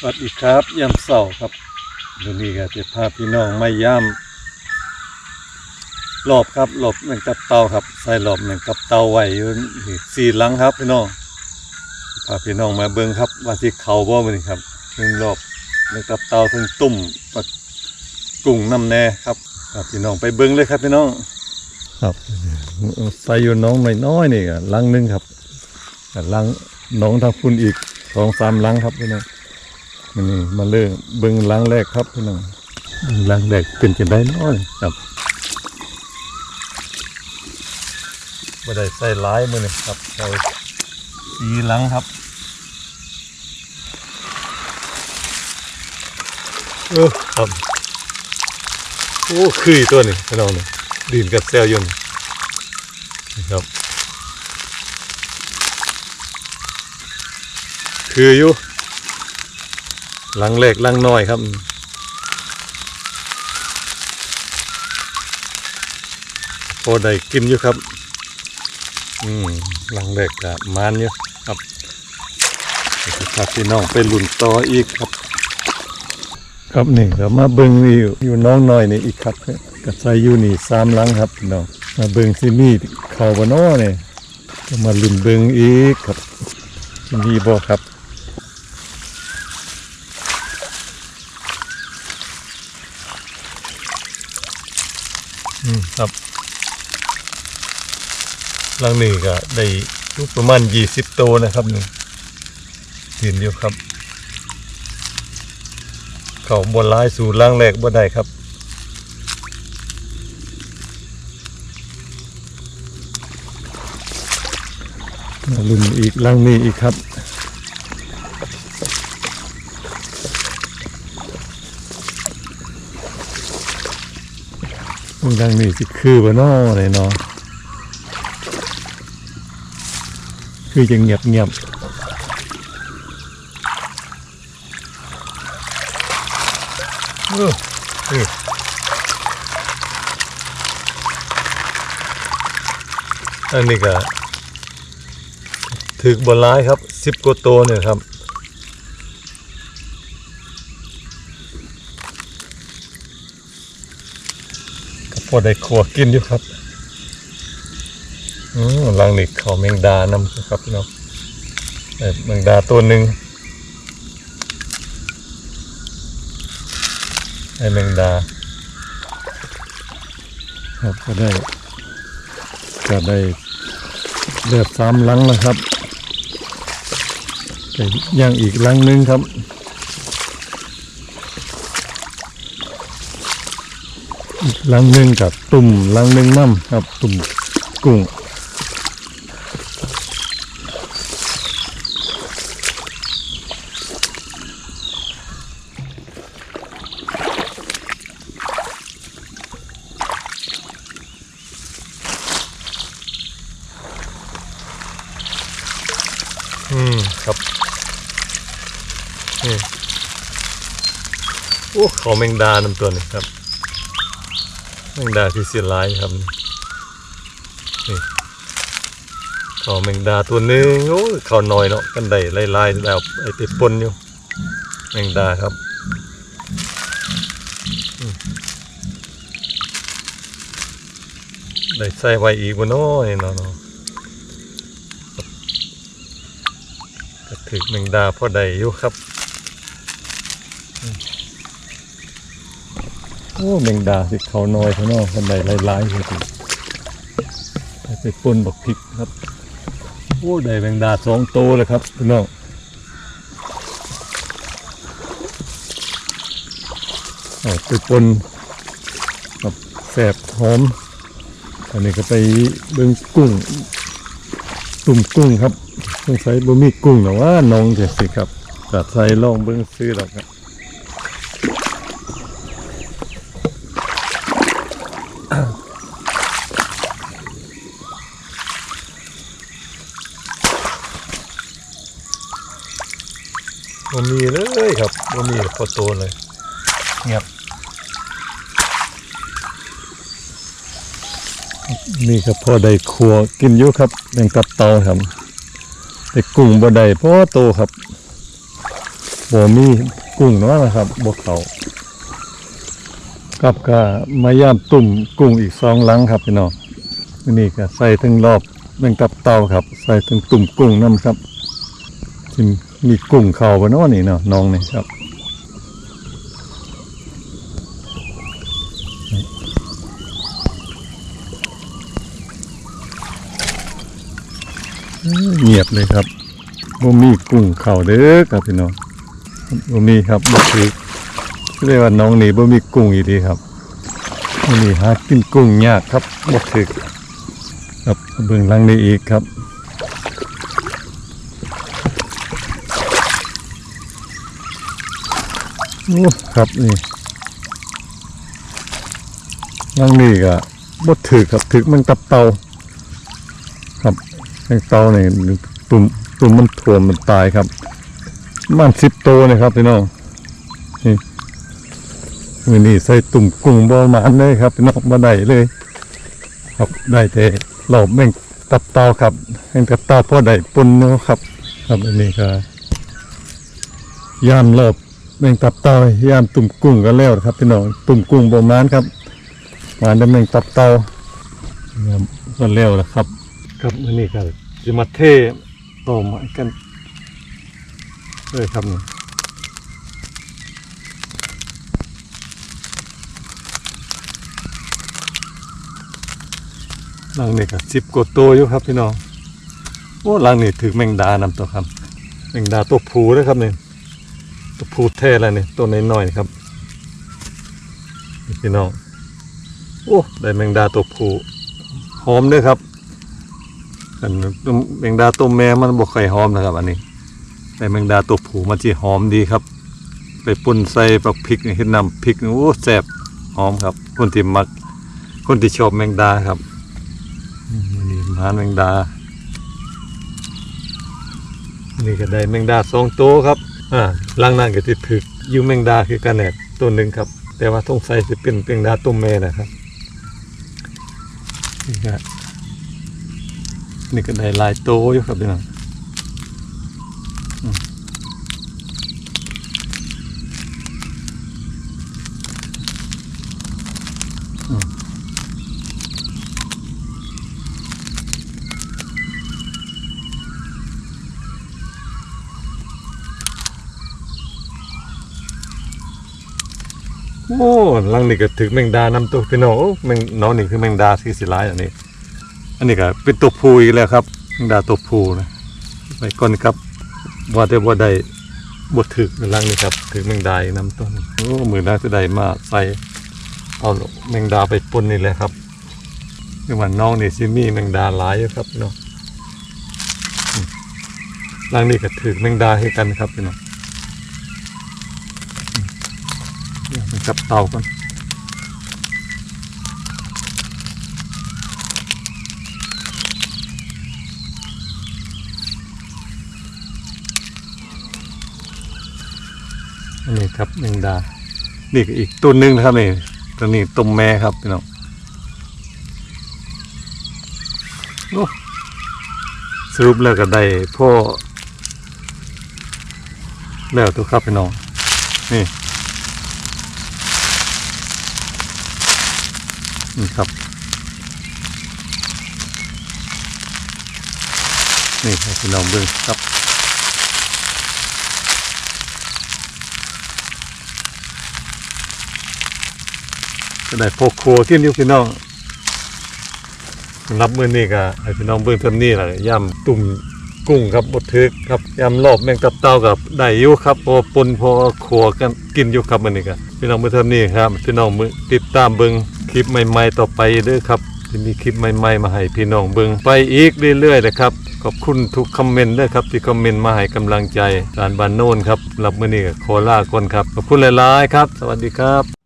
สวัสดีครับยามเสาร์ครับวันนี้ก็จะพาพี่น้องมาย่ามรอบครับรอบแมงกับเตาครับ ใส่รอบแมงกับเตาไว้อยู่นี่สี่หลังครับพี่น้องพาพี่น้องมาเบิ่งครับ ว่าที่เขาบ่มื้อนี้ครับถึงรอบแมงกับเตาถึงตุ่มปักกุ้งน้ำแน่ครับพาพี่น้องไปเบิ่งเลยครับพี่น้อง ครับใส่อยู่น้องน้อยๆนี่ก็หลังหนึงครับหลังน้องทางคุณอีกสองสามหลังครับพี่น้อง นนี่มาเริ่มเบิ่งล้างแรกครับพี่น้องล้างแรกเป็นจะได้น้อยครับบ่ได้ใส่หลายมื้อนี่ครับใส่สีหลังครับเออครับโอ้คือตัวนี้พี่น้องนี่ดินกับแซวอยู่นี่นี่ครับคืออยู่ ลังเล็กหลังน้อยครับพอได้กินอยู่ครับ อืมหลังเล็กกะมานอยู่ครับเดี๋ยวจะพาพี่น้องไปหลุนต่ออีกครับ ครับนี่ก็มาเบิงนี่อยู่อยู่น้องน้อยนี่อีกครับก็ใส่อยู่นี่สามหลังครับพี่น้องมาเบิงที่นี่เข้าบ่น้อนี่ก็มาลุ้นเบิงอีกครับมีบ่ครับ อืมครับลังนี้ก็ได้ลูกประมาณยี่สิบโตวนะครับหนี่เห็นอยู่ครับ เขาบนลายสู่ล่างแรกบ่ได้ครับลุ่นอีกล่างนี้อีกครับ มึงดังนี่สิคือบ่นอเลยเนาะคือจะเงียบเงียบเออเอออันนี้ก็ถึกบนร้ายครับสิบกว่าตัวเนี่ยครับ พอได้ขัวกินอยู่ครับอืมลังนี่เขาแมงดานำครับพี่น้องเอ่อแมงดาตัวหนึ่งไอ้แมงดา ครับก็ได้ก็ได้เลือดสามลังแล้วครับแต่ย่างอีกลังหนึงครับ อีก ลังหนึ่งกับตุ่มลังหนึ่งน้ำครับ ตุ่มกุ้งอืมครับนี่โอ้เขาแมงดานำตัวนี้ครับ มงดาที่เสียลายครับนี่เขาแมงดาตัวหนึงโอ้เขาน้อยเนาะกันได้ลายๆแล้วไอ้ติดปนอยู่แมงดาครับได้ใส่ไว้อีกบ่น้อยเนาะเนาะถึกแมงดาพอได้อยู่ครับ โอ้แมงดาสิเขาน้อยเท่านั้นกันใดหลายๆเลยทีไปปนบักพริกครับโอ้ได้แมงดาสองโตวเลยครับพี่น้องเอาไปปนกับแสบหอม อันนี้ก็ไปเบิ่งกุ้ง ตุ่มกุ้งครับสงสัยบ่มีกุ้งหรือว่าน้องจะสิครับกัดใส่ลองเบิ่งซื้อหรอกครับ บ่มีเลยครับบ่มีพอโตเลยเงียบนี่ครับพอได้ครัวกินอยู่ครับแมงกับเตาครับแต่กุ้งบ่ได้พอโตครับบ่มีกุ้งเนาะนะครับบ่เขากับก็มาย่ามตุ่มกุ้งอีกสองหลังครับพี่น้องอันนี้ก็ใส่ถึงรอบแมงตับเตาครับ ใส่ถึงตุ่มกุ้งนํครับที่มี มีกุ้งเข่าบ่เนาะนี่เนาะน้องนี่ครับเงียบเลยครับบ่มีกุ้งเข่าเด้อครับพี่น้องบ่มีครับบ่ถือเรียกว่าน้องนี่บ่มีกุ้งอีหลีครับนี่หากินกุ้งยากครับบ่ถือครับเบื้องหลังนี้อีกครับโอ้ ครับนี่หลังนี้ก็บ่ถือครับถือมันตับเตา ครับแมงเตาเนี่ยตุ่มตุ่มมันถ่วมมันตายครับมันสิบตัวนะครับพี่น้องนี่มือนี้ใส่ตุ่มกุ้งบอมานเลยครับพี่น้องมาได้เลย ครับได้แต่หลอบแมงตับเตาครับแมงตับเตาพ่อได้ปนเนาะครับ ครับอันนี้ก็ย่ามรอบ แมงตับเตายามตุ่มกุ้งก็แล้วครับพี่น้องตุ่มกุ้งบอมานครับมาด้แมงตับเตาก็แล้วนะครับ ครับอันนี้ก็จะมาเทต่อไม้กันเลยครับนี่หลังนี้ก็สิบกว่าตัวอยู่ครับพี่น้องโอ้หลังนี้ถือแมงดานำตัวครับแมงดาตัวผูนะครับนี่ ตัวผูแท้แล้วนี่ตัวน้อยๆครับพี่น้องโอ้ได้แมงดาตัวผูหอมด้วยครับอันแมงดาตัวแม่มันบ่ค่อยหอมนะครับ อันนี้แต่แมงดาตัวผู้มันสิหอมดีครับ ไปปุ่นใส่ปักพริกเฮ็ดน้ำพริกโอ้แซ่บหอมครับ คนที่มัก คนที่ชอบแมงดาครับอืมอันนี่หาแมงดานี่ก็ได้แมงดาสองตัวครับ อ่าล่างนั่นก็ติดถึกอยูแมงดาคือกระแหนดตัวหนึ่งครับ แต่ว่าต้องใส่จะเป็นเปียงดาตุ้มเมนะครับนี่ก็นี่ก็ได้ลายโตอยู่ครับพี่น้อง โอ้ลังนี่ก็ถึงแมงดานำตัวพี่น้องโอ้แมงน้องนี่คือแมงดาที่สิหลายอันนี้ อันนี้ก็เป็นตัวผู้อีกแล้วครับแมงดาตัวผู้นะไปก่อนครับว่าแต่ว่าได้บดถึกในรังนี่ครับถึงแมงดาอีกนำต้นโอ้มือน่าจะได้มาใส่เอาแมงดาไปปนนี่แหละครับคือว่าน้องนี่ซิมีแมงดาหลายครับพี่น้องลังนี่ก็ถือแมงดาให้กันครับพี่น้องอืม เดี๋ยวมันจับเตาก่อนอันนี้ครับแมงดา นี่ก็อีกตัวหนึ่งนะครับนี่ตัวนี้ตุ้มแม่ครับพี่น้องโอ้สรุปแล้วก็ได้พ่อแล้วตัวครับพี่น้องนี่ นี่ครับ นี่ให้พี่น้องเบิ่งครับก็ได้พกครัวที่นิ้วพี่น้องรับมือนี้ก็ให้พี่น้องเบิ่งเท่านี้แหละย่ำตุ่มกุ้งครับบดทึกครับย่ำรอบแมงตับเต้ากับได้อยู่ครับพอปนพอครัวกันกินอยู่ครับมื้อนี้ก็พี่น้องเบิ่งเท่านี้ครับ พี่น้องมือติดตามเบิ่ง คลิปใหม่ๆต่อไปเด้อครับจะมีคลิปใหม่ๆมาให้พี่น้องเบิ่งไปอีกเรื่อยๆนะครับ ขอบคุณทุกคอมเมนต์ด้วยครับที่คอมเมนต์มาให้กำลังใจสารบานโน่นครับหรับมือนี้ก็ขอลาก่อนครับขอบคุณหลายๆครับ สวัสดีครับ